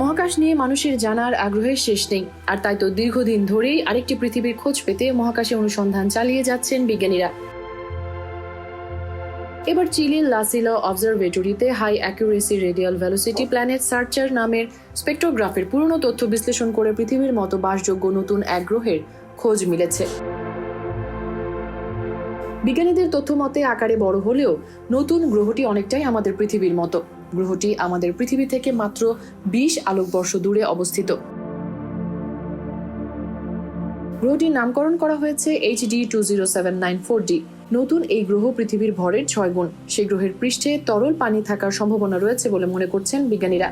মহাকাশ নিয়ে মানুষের জানার আগ্রহের শেষ নেই। আর তাই তো দীর্ঘদিন ধরেই আরেকটি পৃথিবীর খোঁজ পেতে মহাকাশে অনুসন্ধান চালিয়ে যাচ্ছেন বিজ্ঞানীরা। এবার চিলির La Silla অবজারভেটরিতে high accuracy radial velocity planet searcher নামের স্পেকট্রোগ্রাফের পুরনো তথ্য বিশ্লেষণ করে পৃথিবীর মতো বাসযোগ্য নতুন এক গ্রহের খোঁজ মিলেছে। বিজ্ঞানীদের তথ্য মতে আকারে বড় হলেও নতুন গ্রহটি অনেকটাই আমাদের পৃথিবীর মতো। গ্রহটি আমাদের পৃথিবী থেকে মাত্র বিশ আলোকবর্ষ দূরে অবস্থিত। গ্রহটির নামকরণ করা হয়েছে H D two zero seven nine four D নতুন এই গ্রহ পৃথিবীর ভরের ছয় গুণ। সেই গ্রহের পৃষ্ঠে তরল পানি থাকার সম্ভাবনা রয়েছে বলে মনে করছেন বিজ্ঞানীরা।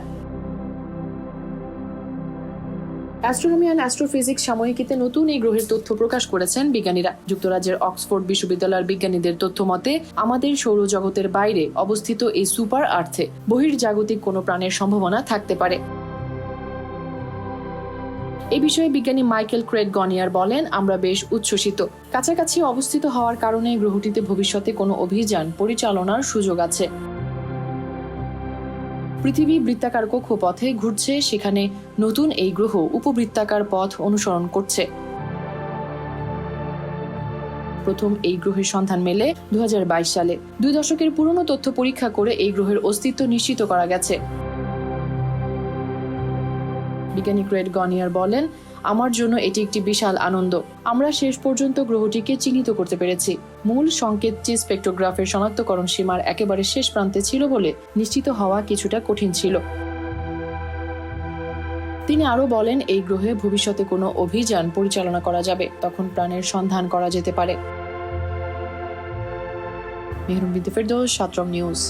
অ্যাস্ট্রোনমি অ্যান্ড অ্যাস্ট্রোফিজিক্স সাময়িকীতে নতুন এই গ্রহের তথ্য প্রকাশ করেছেন বিজ্ঞানীরা। যুক্তরাজ্যের অক্সফোর্ড বিশ্ববিদ্যালয়ের বিজ্ঞানীদের তথ্য মতে, আমাদের সৌরজগতের বাইরে অবস্থিত এই সুপার আর্থে বহির্জাগতিক কোনো প্রাণের সম্ভাবনা থাকতে পারে। এ বিষয়ে বিজ্ঞানী মাইকেল ক্রেড গনিয়ার বলেন, আমরা বেশ উচ্ছ্বসিত। কাছাকাছি অবস্থিত হওয়ার কারণে গ্রহটিতে ভবিষ্যতে কোনো অভিযান পরিচালনার সুযোগ আছে। পৃথিবী বৃত্তাকার কক্ষপথে ঘুরছে, সেখানে নতুন এই গ্রহ উপবৃত্তাকার পথ অনুসরণ করছে। প্রথম এই গ্রহের সন্ধান মেলে দু হাজার বাইশ সালে। দুই দশকের পুরনো তথ্য পরীক্ষা করে এই গ্রহের অস্তিত্ব নিশ্চিত করা গেছে। বিজ্ঞানী ক্রেড গনিয়ার বলেন, আমার জন্য এটি একটি বিশাল আনন্দ। আমরা শেষ পর্যন্ত গ্রহটিকে চিহ্নিত করতে পেরেছি। মূল সংকেতটি স্পেকট্রোগ্রাফের শনাক্তকরণ সীমার একেবারে শেষ প্রান্তে ছিল বলে নিশ্চিত হওয়া কিছুটা কঠিন ছিল। তিনি আরও বলেন, এই গ্রহে ভবিষ্যতে কোনো অভিযান পরিচালনা করা যাবে। তখন প্রাণের সন্ধান করা যেতে পারে। মেহরুম বিদ্যুৎ ফেরদৌস সাতরং নিউজ।